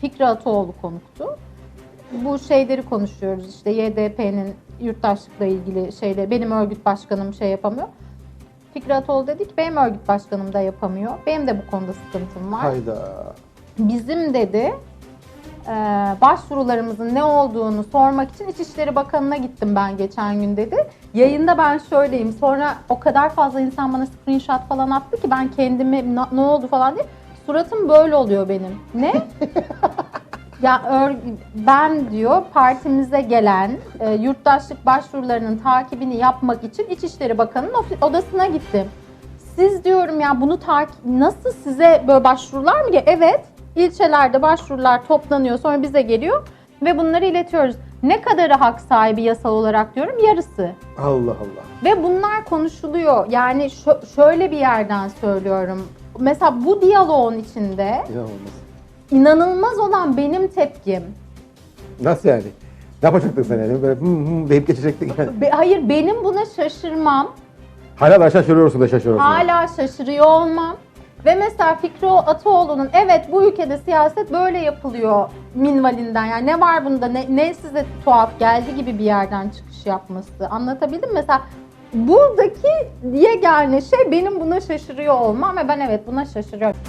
Fikri Ataoğlu konuktu. Bu şeyleri konuşuyoruz işte YDP'nin yurttaşlıkla ilgili şeyleri. Benim örgüt başkanım şey yapamıyor. Fikri Ataoğlu dedi ki benim örgüt başkanım da yapamıyor. Benim de bu konuda sıkıntım var. Hayda. Bizim dedi e, başvurularımızın ne olduğunu sormak için İçişleri Bakanı'na gittim ben geçen gün dedi. Yayında ben şöyleyim. Sonra o kadar fazla insan bana screenshot falan attı ki ben kendimi "Na- ne oldu falan diye. Suratım böyle oluyor benim. Ne? ya ör- ben diyor partimize gelen e, yurttaşlık başvurularının takibini yapmak için İçişleri Bakanı'nın odasına gittim. Siz diyorum ya bunu takip nasıl size böyle başvurular mı? gel- Evet. ilçelerde başvurular toplanıyor sonra bize geliyor ve bunları iletiyoruz. Ne kadarı hak sahibi yasal olarak diyorum yarısı. Allah Allah. Ve bunlar konuşuluyor. Yani şö- şöyle bir yerden söylüyorum. Mesela bu diyaloğun içinde İnanılmaz. İnanılmaz olan benim tepkim. Nasıl yani? Ne yapacaktın sen yani? Böyle hmm, hmm deyip geçecektin yani. Be- hayır benim buna şaşırmam. Hala da şaşırıyorsun da şaşırıyorsun. Hala şaşırıyor olmam. Ve mesela Fikri Ataoğlu'nun evet bu ülkede siyaset böyle yapılıyor minvalinden. Yani ne var bunda ne, ne size tuhaf geldi gibi bir yerden çıkış yapması. Anlatabildim mi? Mesela buradaki yegane şey benim buna şaşırıyor olmam ve ben evet buna şaşırıyorum.